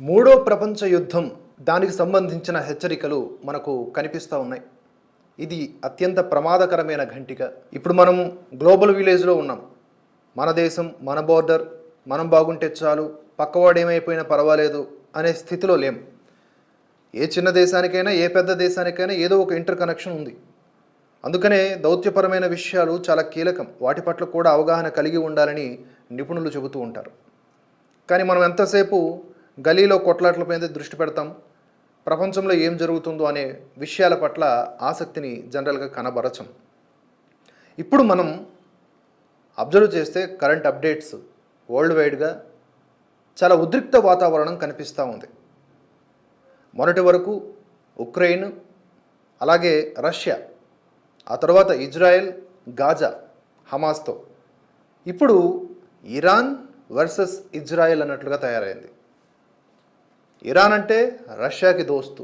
మూడో ప్రపంచ యుద్ధం దానికి సంబంధించిన హెచ్చరికలు మనకు కనిపిస్తూ ఉన్నాయి. ఇది అత్యంత ప్రమాదకరమైన ఘంటిక. ఇప్పుడు మనం గ్లోబల్ విలేజ్లో ఉన్నాం. మన దేశం మన బోర్డర్ మనం బాగుంటే చాలు పక్కవాడు ఏమైపోయినా పర్వాలేదు అనే స్థితిలో లేం. ఏ చిన్న దేశానికైనా ఏ పెద్ద దేశానికైనా ఏదో ఒక ఇంటర్ కనెక్షన్ ఉంది. అందుకనే దౌత్యపరమైన విషయాలు చాలా కీలకం. వాటి పట్ల కూడా అవగాహన కలిగి ఉండాలని నిపుణులు చెబుతూ ఉంటారు. కానీ మనం ఎంతసేపు గలీలో కొట్లాట్ల దృష్టి పెడతాం. ప్రపంచంలో ఏం జరుగుతుందో అనే విషయాల పట్ల ఆసక్తిని జనరల్గా కనబరచం. ఇప్పుడు మనం అబ్జర్వ్ చేస్తే కరెంట్ అప్డేట్స్ వరల్డ్ వైడ్గా చాలా ఉద్రిక్త వాతావరణం కనిపిస్తూ ఉంది. మొన్నటి వరకు ఉక్రెయిన్ అలాగే రష్యా ఆ తర్వాత ఇజ్రాయెల్ గాజా హమాస్తో. ఇప్పుడు ఇరాన్ వర్సెస్ ఇజ్రాయెల్ అన్నట్లుగా తయారైంది. ఇరాన్ అంటే రష్యాకి దోస్తు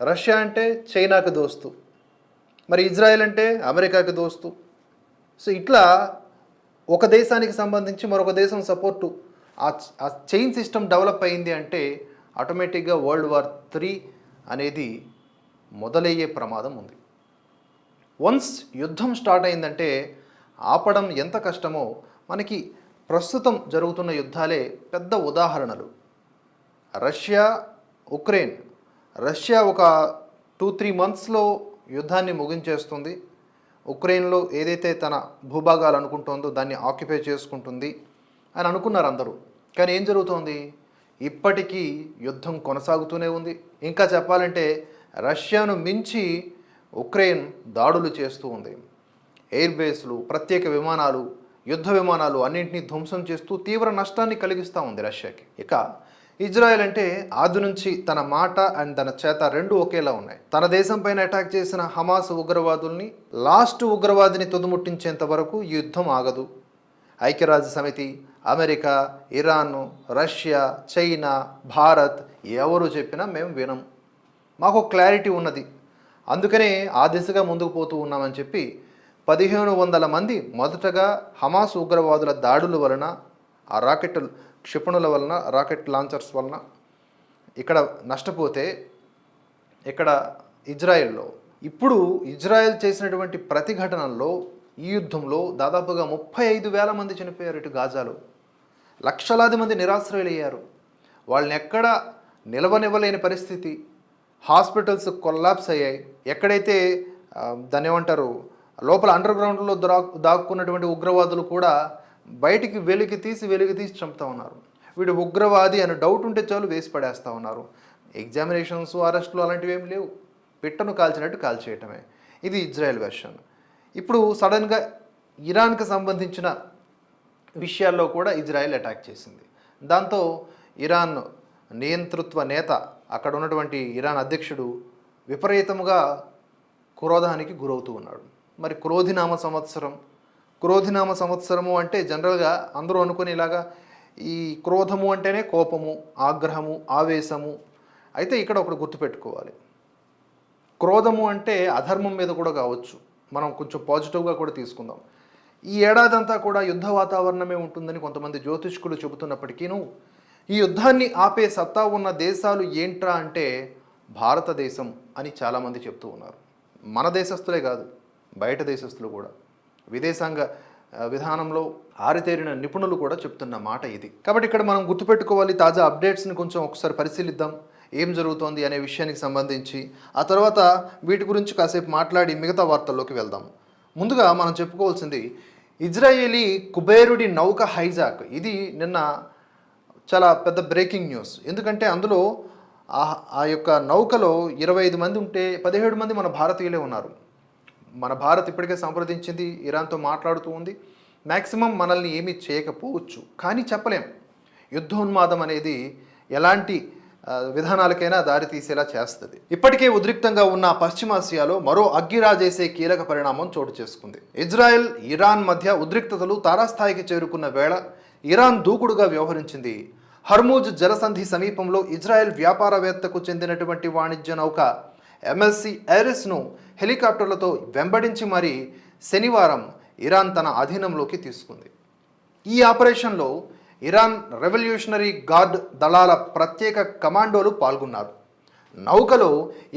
రష్యా అంటే చైనాకి దోస్తు మరి ఇజ్రాయెల్ అంటే అమెరికాకి దోస్తు. సో ఇట్లా ఒక దేశానికి సంబంధించి మరొక దేశం సపోర్టు ఆ చైన్ సిస్టమ్ డెవలప్ అయింది అంటే ఆటోమేటిక్గా వరల్డ్ వార్ త్రీ అనేది మొదలయ్యే ప్రమాదం ఉంది. వన్స్ యుద్ధం స్టార్ట్ అయిందంటే ఆపడం ఎంత కష్టమో మనకి ప్రస్తుతం జరుగుతున్న యుద్ధాలే పెద్ద ఉదాహరణలు. Russia Ukraine. రష్యా ఒక టూ త్రీ మంత్స్లో యుద్ధాన్ని ముగించేస్తుంది. ఉక్రెయిన్లో ఏదైతే తన భూభాగాలు అనుకుంటుందో దాన్ని ఆక్యుపై చేసుకుంటుంది అని అనుకున్నారు అందరూ. కానీ ఏం జరుగుతోంది? ఇప్పటికీ యుద్ధం కొనసాగుతూనే ఉంది. ఇంకా చెప్పాలంటే రష్యాను మించి ఉక్రెయిన్ దాడులు చేస్తూ ఉంది. ఎయిర్ బేస్లు ప్రత్యేక విమానాలు యుద్ధ విమానాలు అన్నింటినీ ధ్వంసం చేస్తూ తీవ్ర నష్టాన్ని కలిగిస్తూ ఉంది రష్యాకి. ఇక ఇజ్రాయెల్ అంటే ఆది నుంచి తన మాట అండ్ తన చేత రెండు ఒకేలా ఉన్నాయి. తన దేశం పైన అటాక్ చేసిన హమాస్ ఉగ్రవాదుల్ని లాస్ట్ ఉగ్రవాదిని తుదుముట్టించేంత వరకు యుద్ధం ఆగదు. ఐక్యరాజ్య సమితి America Iran Russia China Bharat ఎవరు చెప్పినా మేము వినం. మాకు క్లారిటీ ఉన్నది. అందుకనే ఆ దిశగా ముందుకు పోతూ ఉన్నామని చెప్పి పదిహేను వందల మంది మొదటగా హమాస్ ఉగ్రవాదుల దాడుల వలన ఆ రాకెట్ క్షిపణుల వలన రాకెట్ లాంచర్స్ వలన ఇక్కడ నష్టపోతే ఇక్కడ ఇజ్రాయెల్లో ఇప్పుడు ఇజ్రాయెల్ చేసినటువంటి ప్రతిఘటనల్లో ఈ యుద్ధంలో దాదాపుగా ముప్పై ఐదు వేల మంది చనిపోయారు ఇటు గాజాలో. లక్షలాది మంది నిరాశ్రయులయ్యారు. వాళ్ళని ఎక్కడ నిలవనివ్వలేని పరిస్థితి. హాస్పిటల్స్ కొల్లాప్స్ అయ్యాయి. ఎక్కడైతే దాన్ని ఏమంటారు లోపల అండర్ గ్రౌండ్లో దా దాక్కున్నటువంటి ఉగ్రవాదులు కూడా బయటికి వెలికి తీసి వెలికి తీసి చంపుతా ఉన్నారు. వీడు ఉగ్రవాది అని డౌట్ ఉంటే చాలు వేసి పడేస్తూ ఉన్నారు. ఎగ్జామినేషన్స్ అరెస్టులు అలాంటివి ఏమి లేవు. పిట్టను కాల్చినట్టు కాల్చేయటమే. ఇది ఇజ్రాయెల్ వెర్షన్ ఇప్పుడు సడన్గా ఇరాన్కి సంబంధించిన విషయాల్లో కూడా ఇజ్రాయెల్ అటాక్ చేసింది. దాంతో ఇరాన్ నియంతృత్వ నేత అక్కడ ఉన్నటువంటి ఇరాన్ అధ్యక్షుడు విపరీతముగా క్రోధానికి గురవుతూ ఉన్నాడు. మరి క్రోధినామ సంవత్సరం క్రోధినామ సంవత్సరము అంటే జనరల్గా అందరూ అనుకునేలాగా ఈ క్రోధము అంటేనే కోపము ఆగ్రహము ఆవేశము. అయితే ఇక్కడ ఒకటి గుర్తుపెట్టుకోవాలి. క్రోధము అంటే అధర్మం మీద కూడా కావచ్చు. మనం కొంచెం పాజిటివ్గా కూడా తీసుకుందాం. ఈ ఏడాది అంతా కూడా యుద్ధ వాతావరణమే ఉంటుందని కొంతమంది జ్యోతిష్కులు చెబుతున్నప్పటికీను ఈ యుద్ధాన్ని ఆపే సత్తా ఉన్న దేశాలు ఏంట్రా అంటే భారతదేశం అని చాలామంది చెప్తూ ఉన్నారు. మన దేశస్తులే కాదు బయట దేశస్తులు కూడా. విదేశాంగ విధానంలో ఆరితేరిన నిపుణులు కూడా చెప్తున్న మాట ఇది. కాబట్టి ఇక్కడ మనం గుర్తుపెట్టుకోవాలి తాజా అప్డేట్స్ని కొంచెం ఒకసారి పరిశీలిద్దాం. ఏం జరుగుతోంది అనే విషయానికి సంబంధించి. ఆ తర్వాత వీటి గురించి కాసేపు మాట్లాడి మిగతా వార్తల్లోకి వెళ్దాం. ముందుగా మనం చెప్పుకోవాల్సింది ఇజ్రాయేలీ కుబేరుడి నౌక హైజాక్. ఇది నిన్న చాలా పెద్ద బ్రేకింగ్ న్యూస్. ఎందుకంటే అందులో ఆ యొక్క నౌకలో ఇరవై ఐదు మంది ఉంటే పదిహేడు మంది మన భారతీయులే ఉన్నారు. మన భారత్ ఇప్పటికే సంప్రదించింది ఇరాన్తో మాట్లాడుతూ ఉంది. మ్యాక్సిమం మనల్ని ఏమీ చేయకపోవచ్చు. కానీ చెప్పలేం. యుద్ధోన్మాదం అనేది ఎలాంటి విధానాలకైనా దారి తీసేలా చేస్తుంది. ఇప్పటికే ఉద్రిక్తంగా ఉన్న పశ్చిమాసియాలో మరో అగ్గిరాజేసే కీలక పరిణామం చోటు చేసుకుంది. ఇజ్రాయెల్ ఇరాన్ మధ్య ఉద్రిక్తతలు తారాస్థాయికి చేరుకున్న వేళ ఇరాన్ దూకుడుగా వ్యవహరించింది. హర్మూజ్ జలసంధి సమీపంలో ఇజ్రాయెల్ వ్యాపారవేత్తకు చెందినటువంటి వాణిజ్య నౌక ఎంఎల్సి ఐరిస్ను హెలికాప్టర్లతో వెంబడించి మరీ శనివారం ఇరాన్ తన అధీనంలోకి తీసుకుంది. ఈ ఆపరేషన్లో ఇరాన్ రెవల్యూషనరీ గార్డ్ దళాల ప్రత్యేక కమాండోలు పాల్గొన్నారు. నౌకలో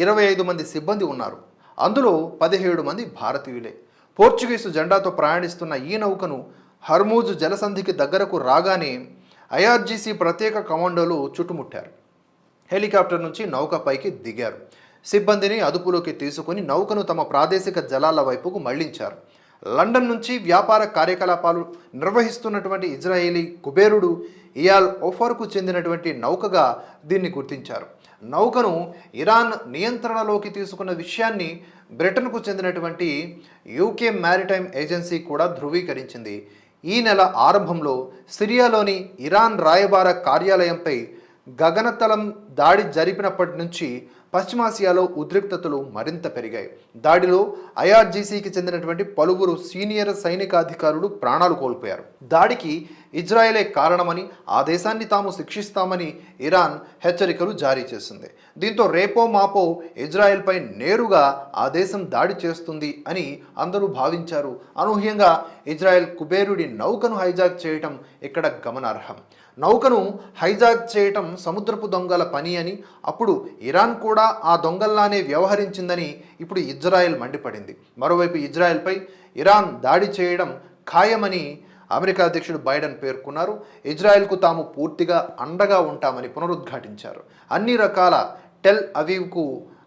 ఇరవై ఐదు మంది సిబ్బంది ఉన్నారు. అందులో పదిహేడు మంది భారతీయులే. పోర్చుగీసు జెండాతో ప్రయాణిస్తున్న ఈ నౌకను హర్మూజు జలసంధికి దగ్గరకు రాగానే ఐఆర్జీసీ ప్రత్యేక కమాండోలు చుట్టుముట్టారు. హెలికాప్టర్ నుంచి నౌక పైకి దిగారు. సిబ్బందిని అదుపులోకి తీసుకుని నౌకను తమ ప్రాదేశిక జలాల వైపుకు మళ్ళించారు. లండన్ నుంచి వ్యాపార కార్యకలాపాలు నిర్వహిస్తున్నటువంటి ఇజ్రాయేలీ కుబేరుడు ఇయాల్ ఓఫర్కు చెందినటువంటి నౌకగా దీన్ని గుర్తించారు. నౌకను ఇరాన్ నియంత్రణలోకి తీసుకున్న విషయాన్ని బ్రిటన్కు చెందినటువంటి యూకే మ్యారిటైమ్ ఏజెన్సీ కూడా ధృవీకరించింది. ఈ నెల ఆరంభంలో సిరియాలోని ఇరాన్ రాయబార కార్యాలయంపై గగనతలం దాడి జరిపినప్పటి నుంచి పశ్చిమాసియాలో ఉద్రిక్తతలు మరింత పెరిగాయి. దాడిలో ఐఆర్జీసీకి చెందినటువంటి పలువురు సీనియర్ సైనికాధికారులు ప్రాణాలు కోల్పోయారు. దాడికి ఇజ్రాయెలే కారణమని ఆ దేశాన్ని తాము శిక్షిస్తామని ఇరాన్ హెచ్చరికలు జారీ చేసింది. దీంతో రేపో మాపో ఇజ్రాయెల్పై నేరుగా ఆ దేశం దాడి చేస్తుంది అని అందరూ భావించారు. అనూహ్యంగా ఇజ్రాయెల్ కుబేరుడి నౌకను హైజాక్ చేయటం ఇక్కడ గమనార్హం. నౌకను హైజాక్ చేయటం సముద్రపు దొంగల పని అని అప్పుడు ఇరాన్ కూడా ఆ దొంగల్లానే వ్యవహరించిందని ఇప్పుడు ఇజ్రాయెల్ మండిపడింది. మరోవైపు ఇజ్రాయెల్పై ఇరాన్ దాడి చేయడం ఖాయమని అమెరికా అధ్యక్షుడు బైడెన్ పేర్కొన్నారు. ఇజ్రాయెల్కు తాము పూర్తిగా అండగా ఉంటామని పునరుద్ఘాటించారు. అన్ని రకాల టెల్ అవీవ్కు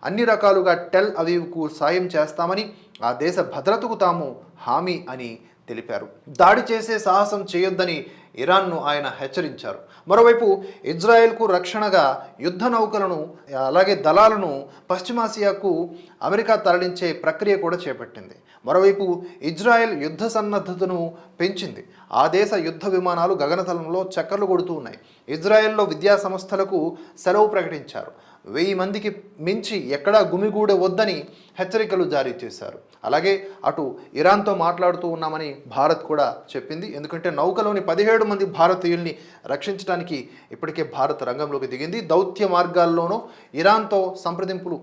అన్ని రకాలుగా టెల్ అవీవ్కు సాయం చేస్తామని ఆ దేశ భద్రతకు తాము హామీ అని తెలిపారు. దాడి చేసే సాహసం చేయొద్దని ఇరాన్ను ఆయన హెచ్చరించారు. మరోవైపు ఇజ్రాయెల్కు రక్షణగా యుద్ధ నౌకలను అలాగే దళాలను పశ్చిమాసియాకు అమెరికా తరలించే ప్రక్రియ కూడా చేపట్టింది. మరోవైపు ఇజ్రాయెల్ యుద్ధ సన్నద్ధతను పెంచింది. ఆ దేశ యుద్ధ విమానాలు గగనతలంలో చక్కర్లు కొడుతూ ఉన్నాయి. ఇజ్రాయెల్లో విద్యా సంస్థలకు సెలవు ప్రకటించారు. వెయ్యి మందికి మించి ఎక్కడా గుమిగూడ వద్దని హెచ్చరికలు జారీ చేశారు. అలాగే అటు ఇరాన్తో మాట్లాడుతూ ఉన్నామని భారత్ కూడా చెప్పింది. ఎందుకంటే నౌకలోని పదిహేడు మంది భారతీయుల్ని రక్షించడానికి ఇప్పటికే భారత్ రంగంలోకి దిగింది. దౌత్య మార్గాల్లోనూ ఇరాన్తో సంప్రదింపులు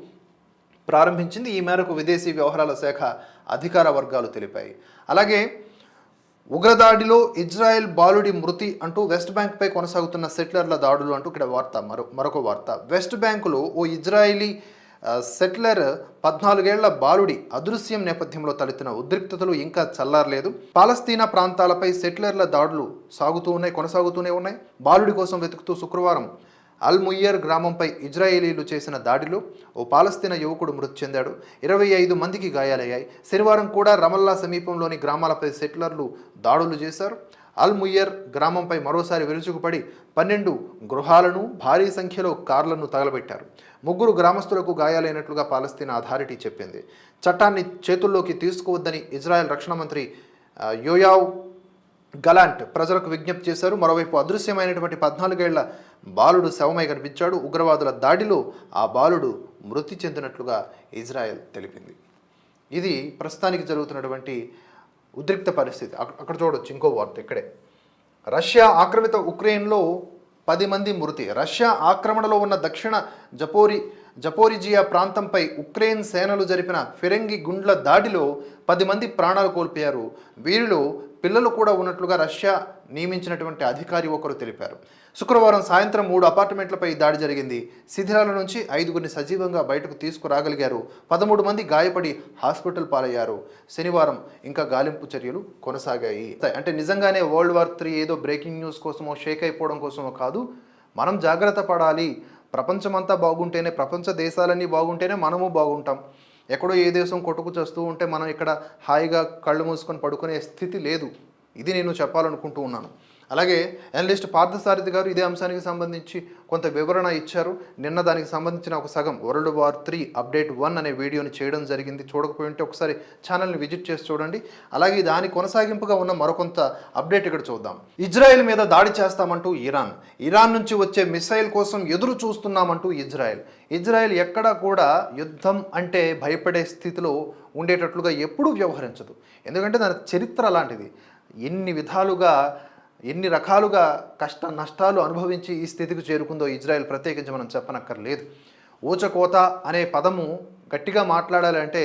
ప్రారంభించింది. ఈ మేరకు విదేశీ వ్యవహారాల శాఖ అధికార వర్గాలు తెలిపాయి. అలాగే ఉగ్రదాడిలో ఇజ్రాయెల్ బాలుడి మృతి అంటూ వెస్ట్ బ్యాంక్పై కొనసాగుతున్న సెటిలర్ల దాడులు అంటూ ఇక్కడ వార్త మరో మరొక వార్త. వెస్ట్ బ్యాంకులో ఓ ఇజ్రాయిలీ సెటిలర్ పద్నాలుగేళ్ళ బాలుడి అదృశ్యం నేపథ్యంలో తలెత్తిన ఉద్రిక్తతలు ఇంకా చల్లారలేదు. పాలస్తీనా ప్రాంతాలపై సెటిలర్ల దాడులు సాగుతూ ఉన్నాయి కొనసాగుతూనే ఉన్నాయి. బాలుడి కోసం వెతుకుతూ శుక్రవారం అల్ ముయ్యర్ గ్రామంపై ఇజ్రాయేలీలు చేసిన దాడిలో ఓ పాలస్తీన యువకుడు మృతి చెందాడు. ఇరవై ఐదు మందికి గాయాలయ్యాయి. శనివారం కూడా రమల్లా సమీపంలోని గ్రామాలపై సెటిలర్లు దాడులు చేశారు. అల్ ముయ్యర్ గ్రామంపై మరోసారి విరుచుకుపడి పన్నెండు గృహాలను భారీ సంఖ్యలో కార్లను తగలబెట్టారు. ముగ్గురు గ్రామస్తులకు గాయాలైనట్లుగా పాలస్తీనా అథారిటీ చెప్పింది. చట్టాన్ని చేతుల్లోకి తీసుకోవద్దని ఇజ్రాయెల్ రక్షణ మంత్రి యోయావ్ గలాంట్ ప్రజలకు విజ్ఞప్తి చేశారు. మరోవైపు అదృశ్యమైనటువంటి పద్నాలుగేళ్ళ బాలుడు శవమై కనిపించాడు. ఉగ్రవాదుల దాడిలో ఆ బాలుడు మృతి చెందినట్లుగా ఇజ్రాయెల్ తెలిపింది. ఇది ప్రస్తుతానికి జరుగుతున్నటువంటి ఉద్రిక్త పరిస్థితి. అక్కడ చూడొచ్చు ఇంకో వార్త ఇక్కడే. రష్యా ఆక్రమిత ఉక్రెయిన్లో పది మంది మృతి. రష్యా ఆక్రమణలో ఉన్న దక్షిణ జపోరి జపోరిజియా ప్రాంతంపై ఉక్రెయిన్ సేనలు జరిపిన ఫిరంగి గుండ్ల దాడిలో పది మంది ప్రాణాలు కోల్పోయారు. వీరిలో పిల్లలు కూడా ఉన్నట్లుగా రష్యా నియమించినటువంటి అధికారి ఒకరు తెలిపారు. శుక్రవారం సాయంత్రం మూడు అపార్ట్మెంట్లపై దాడి జరిగింది. శిథిరాల నుంచి ఐదుగురిని సజీవంగా బయటకు తీసుకురాగలిగారు. పదమూడు మంది గాయపడి హాస్పిటల్ పాలయ్యారు. శనివారం ఇంకా గాలింపు చర్యలు కొనసాగాయి. అంటే నిజంగానే వరల్డ్ వార్ త్రీ ఏదో బ్రేకింగ్ న్యూస్ కోసమో షేక్ అయిపోవడం కోసమో కాదు. మనం జాగ్రత్త పడాలి. ప్రపంచమంతా బాగుంటేనే ప్రపంచ దేశాలన్నీ బాగుంటేనే మనము బాగుంటాం. ఎక్కడో ఏ దేశం కొట్టుకు చేస్తూ ఉంటే మనం ఇక్కడ హాయిగా కళ్ళు మూసుకొని పడుకునే స్థితి లేదు. ఇది నేను చెప్పాలనుకుంటూ ఉన్నాను. అలాగే అనలిస్ట్ పార్థసారథి గారు ఇదే అంశానికి సంబంధించి కొంత వివరణ ఇచ్చారు. నిన్న దానికి సంబంధించిన ఒక సగం world war three update one అనే వీడియోని చేయడం జరిగింది. చూడకపోయి ఉంటే ఒకసారి ఛానల్ని విజిట్ చేసి చూడండి. అలాగే దాని కొనసాగింపుగా ఉన్న మరొకొంత అప్డేట్ ఇక్కడ చూద్దాం. ఇజ్రాయెల్ మీద దాడి చేస్తామంటూ ఇరాన్. ఇరాన్ నుంచి వచ్చే మిసైల్ కోసం ఎదురు చూస్తున్నామంటూ ఇజ్రాయెల్. ఇజ్రాయెల్ ఎక్కడా కూడా యుద్ధం అంటే భయపడే స్థితిలో ఉండేటట్లుగా ఎప్పుడూ వ్యవహరించదు. ఎందుకంటే దాని చరిత్ర అలాంటిది. ఎన్ని విధాలుగా ఎన్ని రకాలుగా కష్ట నష్టాలు అనుభవించి ఈ స్థితికి చేరుకుందో ఇజ్రాయెల్ ప్రత్యేకించి మనం చెప్పనక్కర్లేదు. ఊచకోత అనే పదము గట్టిగా మాట్లాడాలంటే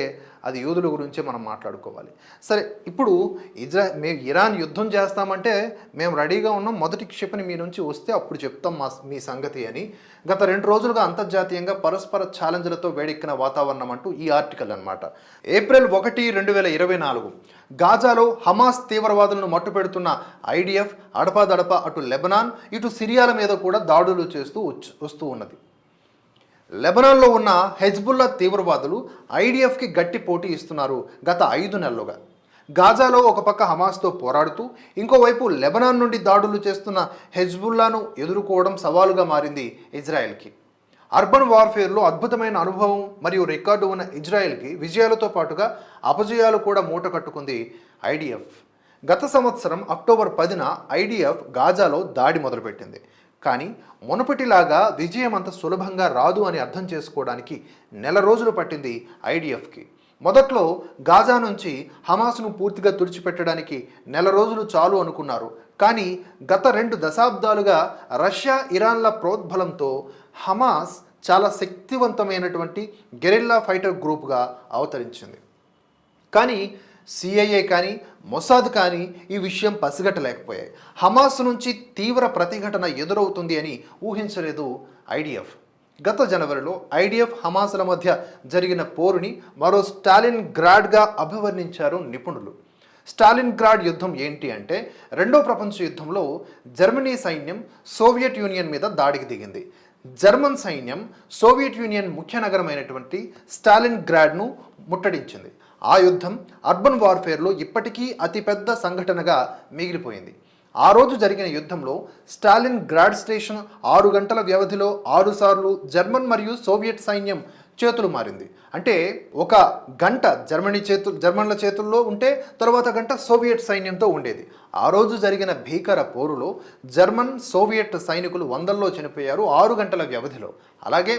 అది యూదుల గురించే మనం మాట్లాడుకోవాలి. సరే ఇప్పుడు ఇజ్రా మేము ఇరాన్ యుద్ధం చేస్తామంటే మేము రెడీగా ఉన్నాం మొదటి క్షిపణి మీ నుంచి వస్తే అప్పుడు చెప్తాం మా మీ సంగతి అని. గత రెండు రోజులుగా అంతర్జాతీయంగా పరస్పర ఛాలెంజ్లతో వేడెక్కిన వాతావరణం అంటూ ఈ ఆర్టికల్ అన్నమాట. ఏప్రిల్ ఒకటి రెండు వేల ఇరవై నాలుగు. గాజాలో హమాస్ తీవ్రవాదులను మట్టుపెడుతున్న ఐడిఎఫ్ అడపాదడప అటు లెబనాన్ ఇటు సిరియాల మీద కూడా దాడులు చేస్తూ వస్తూ ఉన్నది. లెబనాన్లో ఉన్న హెజ్బుల్లా తీవ్రవాదులు ఐడిఎఫ్కి గట్టి పోటీ ఇస్తున్నారు గత ఐదు నెలలుగా. గాజాలో ఒక పక్క హమాస్తో పోరాడుతూ ఇంకోవైపు లెబనాన్ నుండి దాడులు చేస్తున్న హెజ్బుల్లాను ఎదుర్కోవడం సవాలుగా మారింది ఇజ్రాయెల్కి. అర్బన్ వార్ఫేర్లో అద్భుతమైన అనుభవం మరియు రికార్డు ఉన్న ఇజ్రాయెల్కి విజయాలతో పాటుగా అపజయాలు కూడా మూట కట్టుకుంది ఐడిఎఫ్. గత సంవత్సరం అక్టోబర్ పదిన ఐడిఎఫ్ గాజాలో దాడి మొదలుపెట్టింది. కానీ మునుపటిలాగా విజయం అంత సులభంగా రాదు అని అర్థం చేసుకోవడానికి నెల రోజులు పట్టింది ఐడిఎఫ్కి. మొదట్లో గాజా నుంచి హమాస్ను పూర్తిగా తుడిచిపెట్టడానికి నెల రోజులు చాలు అనుకున్నారు. కానీ గత రెండు దశాబ్దాలుగా రష్యా ఇరాన్ల ప్రోద్బలంతో హమాస్ చాలా శక్తివంతమైనటువంటి గెరిల్లా ఫైటర్ గ్రూప్గా అవతరించింది. కానీ సిఐఏ కానీ మొసాద్ కానీ ఈ విషయం పసిగట్టలేకపోయాయి. హమాస్ నుంచి తీవ్ర ప్రతిఘటన ఎదురవుతుంది అని ఊహించలేదు ఐడిఎఫ్ గత జనవరిలో ఐడిఎఫ్ హమాసుల మధ్య జరిగిన పోరుని మరో స్టాలిన్ గ్రాడ్గా అభివర్ణించారు నిపుణులు. స్టాలిన్ గ్రాడ్ యుద్ధం ఏంటి అంటే రెండో ప్రపంచ యుద్ధంలో జర్మనీ సైన్యం సోవియట్ యూనియన్ మీద దాడికి దిగింది. జర్మన్ సైన్యం సోవియట్ యూనియన్ ముఖ్య నగరమైనటువంటి స్టాలిన్ గ్రాడ్ను ముట్టడించింది. ఆ యుద్ధం అర్బన్ వార్ఫేర్లో ఇప్పటికీ అతిపెద్ద సంఘటనగా మిగిలిపోయింది. ఆ రోజు జరిగిన యుద్ధంలో స్టాలిన్ గ్రాడ్ స్టేషన్ ఆరు గంటల వ్యవధిలో ఆరుసార్లు జర్మన్ మరియు సోవియట్ సైన్యం చేతులు మారింది. అంటే ఒక గంట జర్మనీ చేతులు జర్మన్ల చేతుల్లో ఉంటే తర్వాత గంట సోవియట్ సైన్యంతో ఉండేది. ఆ రోజు జరిగిన భీకర పోరులో జర్మన్ సోవియట్ సైనికులు వందల్లో చనిపోయారు ఆరు గంటల వ్యవధిలో. అలాగే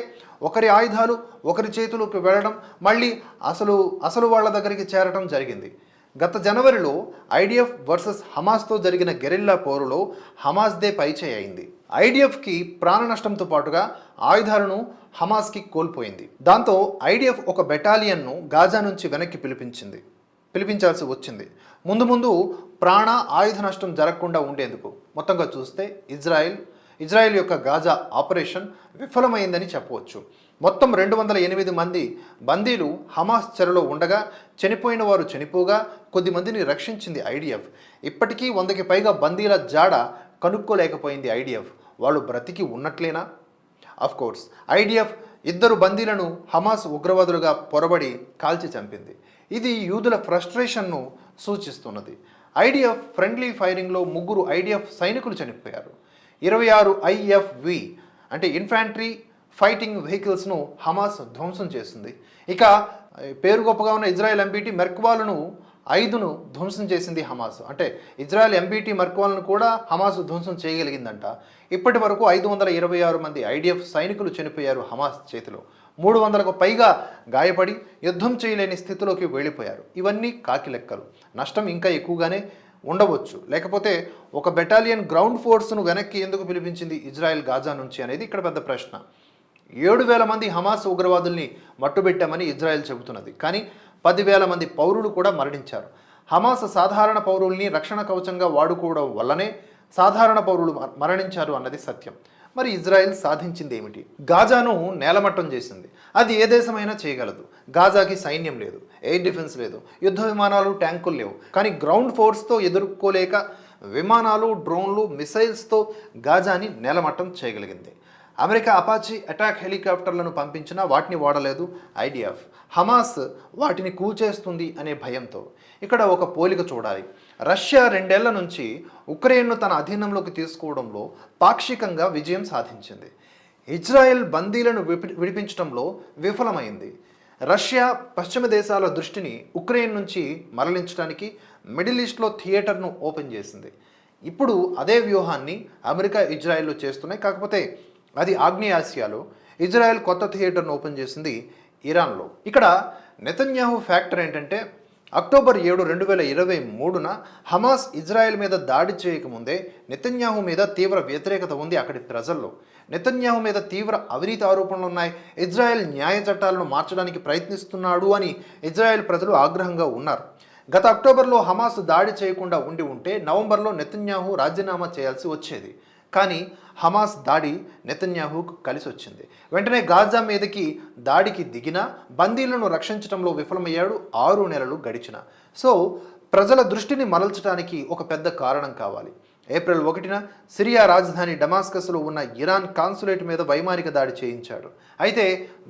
ఒకరి ఆయుధాలు ఒకరి చేతులకు వెళ్ళడం మళ్ళీ అసలు అసలు వాళ్ళ దగ్గరికి చేరడం జరిగింది. గత జనవరిలో ఐడిఎఫ్ వర్సెస్ హమాస్తో జరిగిన గెరిల్లా పోరులో హమాస్దే పైచేయి అయింది. ఐడిఎఫ్కి ప్రాణ నష్టంతో పాటుగా ఆయుధాలను హమాస్కి కోల్పోయింది. దాంతో ఐడిఎఫ్ ఒక బెటాలియన్ను గాజా నుంచి వెనక్కి పిలిపించింది. పిలిపించాల్సి వచ్చింది. ముందు ముందు ప్రాణ ఆయుధ నష్టం జరగకుండా ఉండేందుకు. మొత్తంగా చూస్తే ఇజ్రాయెల్ ఇజ్రాయెల్ యొక్క గాజా ఆపరేషన్ విఫలమైందని చెప్పవచ్చు. మొత్తం రెండు వందల ఎనిమిది మంది బందీలు హమాస్ చెరలో ఉండగా చనిపోయిన వారు చనిపోగా కొద్దిమందిని రక్షించింది ఐడిఎఫ్. ఇప్పటికీ వందకి పైగా బందీల జాడ కనుక్కోలేకపోయింది ఐడిఎఫ్. వాళ్ళు బ్రతికి ఉన్నట్లేనా? కోర్స్ ఐడిఎఫ్ ఇద్దరు బందీలను హమాస్ ఉగ్రవాదులుగా పొరబడి కాల్చి చంపింది. ఇది యూదుల ఫ్రస్ట్రేషన్ను సూచిస్తున్నది. ఐడిఎఫ్ ఫ్రెండ్లీ ఫైరింగ్లో ముగ్గురు ఐడిఎఫ్ సైనికులు చనిపోయారు. ఇరవై ఆరు ఐఎఫ్వి అంటే ఇన్ఫాంట్రీ ఫైటింగ్ వెహికల్స్ను హమాస్ ధ్వంసం చేసింది. ఇక పేరు గొప్పగా ఉన్న ఇజ్రాయెల్ ఎంపీటీ మెర్క్వాలను ఐదును ధ్వంసం చేసింది హమాస్. అంటే ఇజ్రాయెల్ ఎంపీటీ మర్క్వాలను కూడా హమాస్ ధ్వంసం చేయగలిగిందంట. ఇప్పటి వరకు ఐదు వందల ఇరవై ఆరు మంది ఐడిఎఫ్ సైనికులు చనిపోయారు హమాస్ చేతిలో. మూడు వందలకు పైగా గాయపడి యుద్ధం చేయలేని స్థితిలోకి వెళ్ళిపోయారు. ఇవన్నీ కాకి లెక్కలు. నష్టం ఇంకా ఎక్కువగానే ఉండవచ్చు. లేకపోతే ఒక బెటాలియన్ గ్రౌండ్ ఫోర్స్ను వెనక్కి ఎందుకు పిలిపించింది ఇజ్రాయెల్ గాజా నుంచి అనేది ఇక్కడ పెద్ద ప్రశ్న. ఏడు వేల మంది హమాస్ ఉగ్రవాదుల్ని మట్టుబెట్టామని ఇజ్రాయెల్ చెబుతున్నది. కానీ పదివేల మంది పౌరులు కూడా మరణించారు. హమాస్ సాధారణ పౌరుల్ని రక్షణ కవచంగా వాడుకోవడం వల్లనే సాధారణ పౌరులు మ- మరణించారు అన్నది సత్యం. మరి ఇజ్రాయెల్ సాధించింది ఏమిటి? గాజాను నేలమట్టం చేసింది. అది ఏ దేశమైనా చేయగలదు. గాజాకి సైన్యం లేదు ఎయిర్ డిఫెన్స్ లేదు యుద్ధ విమానాలు ట్యాంకులు లేవు. కానీ గ్రౌండ్ ఫోర్స్తో ఎదుర్కోలేక విమానాలు డ్రోన్లు మిసైల్స్తో గాజాని నేలమట్టం చేయగలిగింది. అమెరికా అపాచీ అటాక్ హెలికాప్టర్లను పంపించినా వాటిని వాడలేదు ఐడిఎఫ్ హమాస్ వాటిని కూల్చేస్తుంది అనే భయంతో. ఇక్కడ ఒక పోలిక చూడాలి. రష్యా రెండేళ్ళ నుంచి ఉక్రెయిన్ను తన అధీనంలోకి తీసుకోవడంలో పాక్షికంగా విజయం సాధించింది. ఇజ్రాయెల్ బందీలను విపి- విడిపించడంలో విఫలమైంది. రష్యా పశ్చిమ దేశాల దృష్టిని ఉక్రెయిన్ నుంచి మరలించడానికి మిడిల్ ఈస్ట్లో థియేటర్ను ఓపెన్ చేసింది. ఇప్పుడు అదే వ్యూహాన్ని అమెరికా ఇజ్రాయెల్లో చేస్తున్నాయి. కాకపోతే అది ఆగ్నేయాసియాలో. ఇజ్రాయెల్ కొత్త థియేటర్ను ఓపెన్ చేసింది ఇరాన్లో. ఇక్కడ నెతన్యాహు ఫ్యాక్టర్ ఏంటంటే అక్టోబర్ ఏడు రెండు వేల ఇరవై మూడున హమాస్ ఇజ్రాయెల్ మీద దాడి చేయకముందే నెతన్యాహు మీద తీవ్ర వ్యతిరేకత ఉంది అక్కడి ప్రజల్లో. నెతన్యాహు మీద తీవ్ర అవినీతి ఆరోపణలు ఉన్నాయి. ఇజ్రాయెల్ న్యాయ చట్టాలను మార్చడానికి ప్రయత్నిస్తున్నాడు అని ఇజ్రాయెల్ ప్రజలు ఆగ్రహంగా ఉన్నారు. గత అక్టోబర్లో హమాస్ దాడి చేయకుండా ఉండి ఉంటే నవంబర్లో నెతన్యాహు రాజీనామా చేయాల్సి వచ్చేది. కానీ హమాస్ దాడి నెతన్యాహుకు కలిసి వచ్చింది వెంటనే గాజా మీదకి దాడికి దిగిన బందీలను రక్షించడంలో విఫలమయ్యాడు ఆరు నెలలు గడిచిన. సో ప్రజల దృష్టిని మరల్చడానికి ఒక పెద్ద కారణం కావాలి. ఏప్రిల్ ఒకటిన సిరియా రాజధాని డమాస్కస్లో ఉన్న ఇరాన్ కాన్సులేట్ మీద వైమానిక దాడి చేయించాడు. అయితే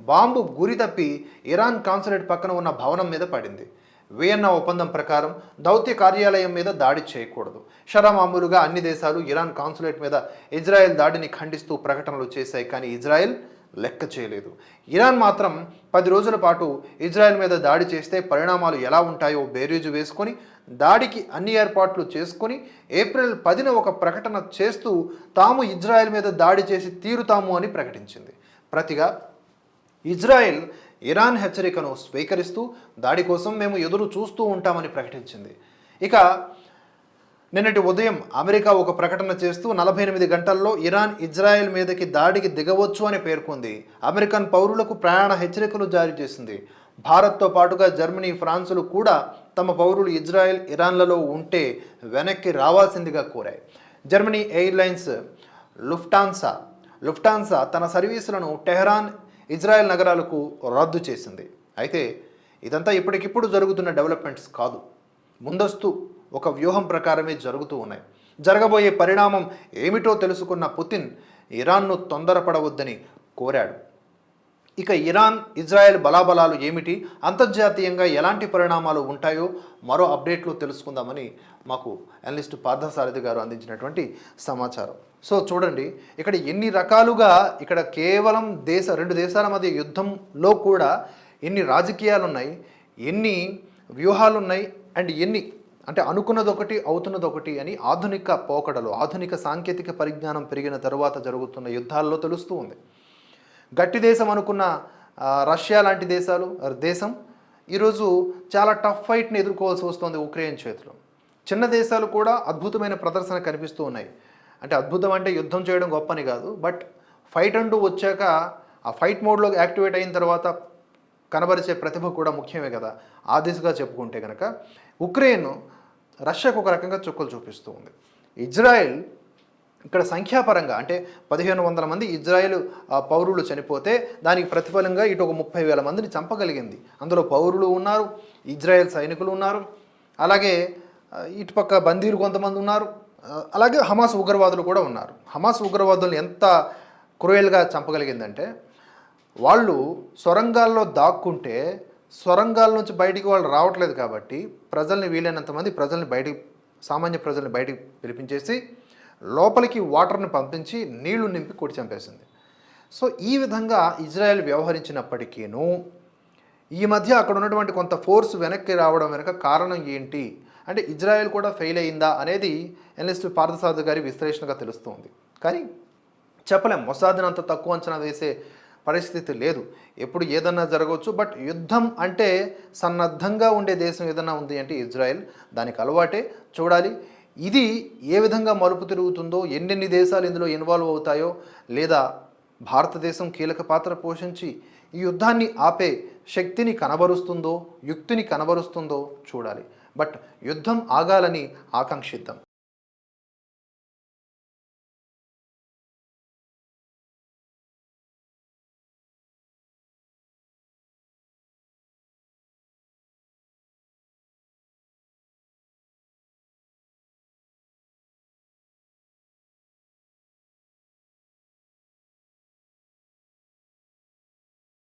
బాంబు గురి తప్పి ఇరాన్ కాన్సులేట్ పక్కన ఉన్న భవనం మీద పడింది. వియన్నా ఒప్పందం ప్రకారం దౌత్య కార్యాలయం మీద దాడి చేయకూడదు. షరామామూలుగా అన్ని దేశాలు ఇరాన్ కాన్సులేట్ మీద ఇజ్రాయెల్ దాడిని ఖండిస్తూ ప్రకటనలు చేశాయి కానీ ఇజ్రాయెల్ లెక్క చేయలేదు. ఇరాన్ మాత్రం పది రోజుల పాటు ఇజ్రాయెల్ మీద దాడి చేస్తే పరిణామాలు ఎలా ఉంటాయో బేరీజు వేసుకొని దాడికి అన్ని ఏర్పాట్లు చేసుకొని ఏప్రిల్ పదిన ఒక ప్రకటన చేస్తూ తాము ఇజ్రాయెల్ మీద దాడి చేసి తీరుతాము అని ప్రకటించింది. ప్రతిగా ఇజ్రాయెల్ ఇరాన్ హెచ్చరికను స్వీకరిస్తూ దాడి కోసం మేము ఎదురు చూస్తూ ఉంటామని ప్రకటించింది. ఇక నిన్నటి ఉదయం అమెరికా ఒక ప్రకటన చేస్తూ నలభై ఎనిమిది గంటల్లో ఇరాన్ ఇజ్రాయెల్ మీదకి దాడికి దిగవచ్చు అని పేర్కొంది. అమెరికన్ పౌరులకు ప్రయాణ హెచ్చరికలు జారీ చేసింది. భారత్తో పాటుగా జర్మనీ ఫ్రాన్సులు కూడా తమ పౌరులు ఇజ్రాయెల్ ఇరాన్లలో ఉంటే వెనక్కి రావాల్సిందిగా కోరాయి. జర్మనీ ఎయిర్లైన్స్ లుఫ్టాన్సా లుఫ్టాన్సా తన సర్వీసులను టెహరాన్ ఇజ్రాయెల్ నగరాలకు రద్దు చేసింది. అయితే ఇదంతా ఇప్పటికిప్పుడు జరుగుతున్న డెవలప్మెంట్స్ కాదు. ముందస్తు ఒక వ్యూహం ప్రకారమే జరుగుతూ ఉన్నాయి. జరగబోయే పరిణామం ఏమిటో తెలుసుకున్న పుతిన్ ఇరాన్ను తొందరపడవద్దని కోరాడు. ఇక ఇరాన్ ఇజ్రాయెల్ బలాబలాలు ఏమిటి? అంతర్జాతీయంగా ఎలాంటి పరిణామాలు ఉంటాయో మరో అప్డేట్లో తెలుసుకుందామని మాకు అనలిస్ట్ పార్థసారథి గారు అందించినటువంటి సమాచారం. సో చూడండి ఇక్కడ ఎన్ని రకాలుగా ఇక్కడ కేవలం దేశ రెండు దేశాల మధ్య యుద్ధంలో కూడా ఎన్ని రాజకీయాలు ఉన్నాయి ఎన్ని వ్యూహాలు ఉన్నాయి అండ్ ఎన్ని అంటే అనుకున్నదొకటి అవుతున్నదొకటి అని ఆధునిక పోకడలు ఆధునిక సాంకేతిక పరిజ్ఞానం పెరిగిన తరువాత జరుగుతున్న యుద్ధాల్లో తెలుస్తూ ఉంది. గట్టి దేశం అనుకున్న రష్యా లాంటి దేశాలు దేశం ఈరోజు చాలా టఫ్ ఫైట్ని ఎదుర్కోవాల్సి వస్తుంది ఉక్రెయిన్ చేతిలో. చిన్న దేశాలు కూడా అద్భుతమైన ప్రదర్శన కనిపిస్తూ ఉన్నాయి. అంటే అద్భుతం అంటే యుద్ధం చేయడం గొప్పని కాదు బట్ ఫైట్ అంటూ వచ్చాక ఆ ఫైట్ మోడ్లో యాక్టివేట్ అయిన తర్వాత కనబరిచే ప్రతిభ కూడా ముఖ్యమే కదా ఆ దిశగా చెప్పుకుంటే కనుక ఉక్రెయిన్ రష్యాకు ఒక రకంగా చుక్కలు చూపిస్తూ ఉంది. ఇజ్రాయెల్ ఇక్కడ సంఖ్యాపరంగా అంటే పదిహేను వందల మంది ఇజ్రాయెల్ పౌరులు చనిపోతే దానికి ప్రతిఫలంగా ఇటు ఒక ముప్పై వేల మందిని చంపగలిగింది. అందులో పౌరులు ఉన్నారు ఇజ్రాయెల్ సైనికులు ఉన్నారు అలాగే ఇటుపక్క బందీలు కొంతమంది ఉన్నారు అలాగే హమాస్ ఉగ్రవాదులు కూడా ఉన్నారు. హమాస్ ఉగ్రవాదులను ఎంత క్రూయల్గా చంపగలిగిందంటే వాళ్ళు సొరంగాల్లో దాక్కుంటే సొరంగాల నుంచి బయటికి వాళ్ళు రావట్లేదు కాబట్టి ప్రజల్ని వీలైనంతమంది ప్రజల్ని బయటికి సామాన్య ప్రజల్ని బయటికి పిలిపించేసి లోపలికి వాటర్ని పంపించి నీళ్ళు నింపి కొట్టి చంపేసింది. సో ఈ విధంగా ఇజ్రాయెల్ వ్యవహరించినప్పటికీను ఈ మధ్య అక్కడ ఉన్నటువంటి కొంత ఫోర్స్ వెనక్కి రావడం వెనక కారణం ఏంటి? అంటే ఇజ్రాయెల్ కూడా ఫెయిల్ అయిందా అనేది ఎనలిస్ట్ పార్థసారథి గారి విశ్లేషణగా తెలుస్తుంది. కానీ చెప్పలేం. మొసాద్ని అంత తక్కువ అంచనా వేసే పరిస్థితి లేదు. ఎప్పుడు ఏదన్నా జరగవచ్చు. బట్ యుద్ధం అంటే సన్నద్ధంగా ఉండే దేశం ఏదన్నా ఉంది అంటే ఇజ్రాయెల్. దానికి అలవాటే. చూడాలి. ఇది ఏ విధంగా మలుపు తిరుగుతుందో ఎన్నెన్ని దేశాలు ఇందులో ఇన్వాల్వ్ అవుతాయో లేదా భారతదేశం కీలక పాత్ర పోషించి ఈ యుద్ధాన్ని ఆపే శక్తిని కనబరుస్తుందో యుక్తిని కనబరుస్తుందో చూడాలి. బట్ యుద్ధం ఆగాలని ఆకాంక్షిద్దాం.